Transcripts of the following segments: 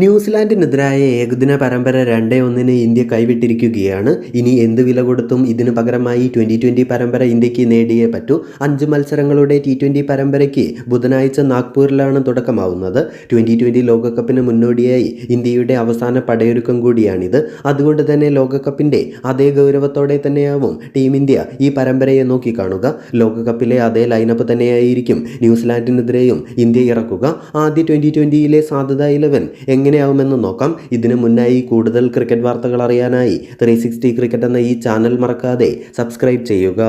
ന്യൂസിലാൻഡിനെതിരായ ഏകദിന പരമ്പര രണ്ടേ ഒന്നിന് ഇന്ത്യ കൈവിട്ടിരിക്കുകയാണ്. ഇനി എന്ത് വില കൊടുത്തും ഇതിനു പകരമായി ട്വന്റി ട്വന്റി പരമ്പര ഇന്ത്യയ്ക്ക് നേടിയേ പറ്റൂ. അഞ്ച് മത്സരങ്ങളുടെ ടി ട്വന്റി പരമ്പരയ്ക്ക് ബുധനാഴ്ച നാഗ്പൂരിലാണ് തുടക്കമാവുന്നത്. ട്വന്റി ട്വന്റി ലോകകപ്പിന് മുന്നോടിയായി ഇന്ത്യയുടെ അവസാന പടയൊരുക്കം കൂടിയാണിത്. അതുകൊണ്ട് തന്നെ ലോകകപ്പിന്റെ അതേ ഗൗരവത്തോടെ തന്നെയാവും ടീം ഇന്ത്യ ഈ പരമ്പരയെ നോക്കിക്കാണുക. ലോകകപ്പിലെ അതേ ലൈനപ്പ് തന്നെയായിരിക്കും ന്യൂസിലാൻഡിനെതിരെയും ഇന്ത്യ ഇറക്കുക. ആദ്യ ട്വന്റി ട്വന്റിയിലെ സാധ്യത ഇലവൻ എങ്ങനെയാവുമെന്ന് നോക്കാം. ഇതിനു മുന്നായി കൂടുതൽ ക്രിക്കറ്റ് വാർത്തകൾ അറിയാനായി ത്രീ സിക്സ്റ്റി ക്രിക്കറ്റ് എന്ന ഈ ചാനൽ മറക്കാതെ സബ്സ്ക്രൈബ് ചെയ്യുക.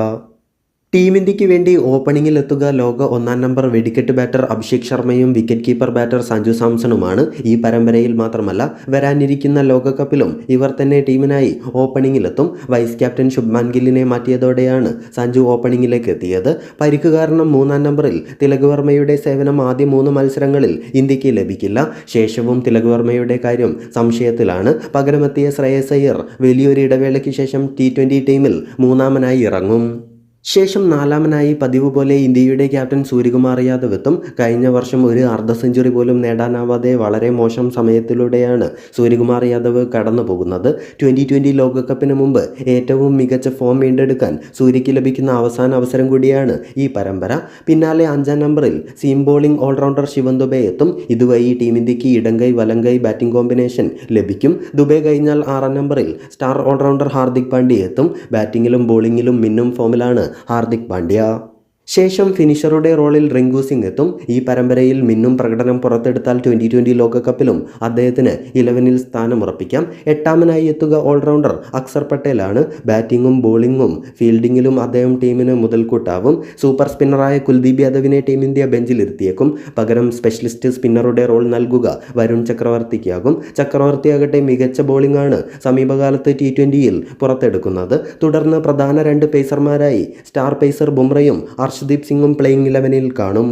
ടീം ഇന്ത്യയ്ക്ക് വേണ്ടി ഓപ്പണിംഗിൽ എത്തുക ലോക ഒന്നാം നമ്പർ വെടിക്കെട്ട് ബാറ്റർ അഭിഷേക് ശർമ്മയും വിക്കറ്റ് കീപ്പർ ബാറ്റർ സഞ്ജു സാംസണുമാണ്. ഈ പരമ്പരയിൽ മാത്രമല്ല വരാനിരിക്കുന്ന ലോകകപ്പിലും ഇവർ തന്നെ ടീമിനായി ഓപ്പണിംഗിലെത്തും. വൈസ് ക്യാപ്റ്റൻ ശുഭ്മാൻ ഗില്ലിനെ മാറ്റിയതോടെയാണ് സഞ്ജു ഓപ്പണിംഗിലേക്ക് എത്തിയത് പരിക്ക് കാരണം മൂന്നാം നമ്പറിൽ തിലക് വർമ്മയുടെ സേവനം ആദ്യ മൂന്ന് മത്സരങ്ങളിൽ ഇന്ത്യയ്ക്ക് ലഭിക്കില്ല. ശേഷവും തിലക് വർമ്മയുടെ കാര്യം സംശയത്തിലാണ്. പകരമെത്തിയ ശ്രേയസ് അയ്യർ വലിയൊരു ഇടവേളയ്ക്ക് ശേഷം ടി ടീമിൽ മൂന്നാമനായി ഇറങ്ങും. ശേഷം നാലാമനായി പതിവ് പോലെ ഇന്ത്യയുടെ ക്യാപ്റ്റൻ സൂര്യകുമാർ യാദവ് എത്തും കഴിഞ്ഞ വർഷം ഒരു അർദ്ധ സെഞ്ചുറി പോലും നേടാനാവാതെ വളരെ മോശം സമയത്തിലൂടെയാണ് സൂര്യകുമാർ യാദവ് കടന്നു പോകുന്നത് ട്വന്റി ട്വന്റി ലോകകപ്പിന് മുമ്പ് ഏറ്റവും മികച്ച ഫോം വീണ്ടെടുക്കാൻ സൂര്യയ്ക്ക് ലഭിക്കുന്ന അവസാന അവസരം കൂടിയാണ് ഈ പരമ്പര. പിന്നാലെ അഞ്ചാം നമ്പറിൽ seam bowling allrounder Shivam Dube എത്തും. ഇതുവഴി ടീം ഇന്ത്യയ്ക്ക് ഇടങ്കൈ വലങ്കൈ ബാറ്റിംഗ് കോമ്പിനേഷൻ ലഭിക്കും. ദുബെ കഴിഞ്ഞാൽ ആറാം നമ്പറിൽ സ്റ്റാർ ഓൾറൗണ്ടർ ഹാർദിക് പാണ്ഡ്യ എത്തും. ബാറ്റിങ്ങിലും ബോളിങ്ങിലും മിന്നും ഫോമിലാണ് ഹാർദിക് പാണ്ഡ്യ ശേഷം ഫിനിഷറുടെ റോളിൽ റിങ്കു സിംഗ് എത്തും ഈ പരമ്പരയിൽ മിന്നും പ്രകടനം പുറത്തെടുത്താൽ ട്വന്റി ട്വന്റി ലോകകപ്പിലും അദ്ദേഹത്തിന് ഇലവനിൽ സ്ഥാനം ഉറപ്പിക്കാം എട്ടാമനായി എത്തുക ഓൾറൗണ്ടർ അക്സർ പട്ടേലാണ്. ബാറ്റിംഗും ബോളിങ്ങും ഫീൽഡിങ്ങിലും അദ്ദേഹം ടീമിന് മുതൽക്കൂട്ടാവും. സൂപ്പർ സ്പിന്നറായ കുൽദീപ് യാദവിനെ ടീം ഇന്ത്യ ബെഞ്ചിലിരുത്തിയേക്കും. പകരം സ്പെഷ്യലിസ്റ്റ് സ്പിന്നറുടെ റോൾ നൽകുക വരുൺ ചക്രവർത്തിക്കാകും. ചക്രവർത്തിയാകട്ടെ മികച്ച ബോളിംഗാണ് സമീപകാലത്ത് ടി ട്വന്റിയിൽ പുറത്തെടുക്കുന്നത്. തുടർന്ന് പ്രധാന രണ്ട് പേസർമാരായി സ്റ്റാർ പേസർ ബുംറയും അർഷദീപ് സിംഗും പ്ലേയിങ് ഇലവനിൽ കാണും.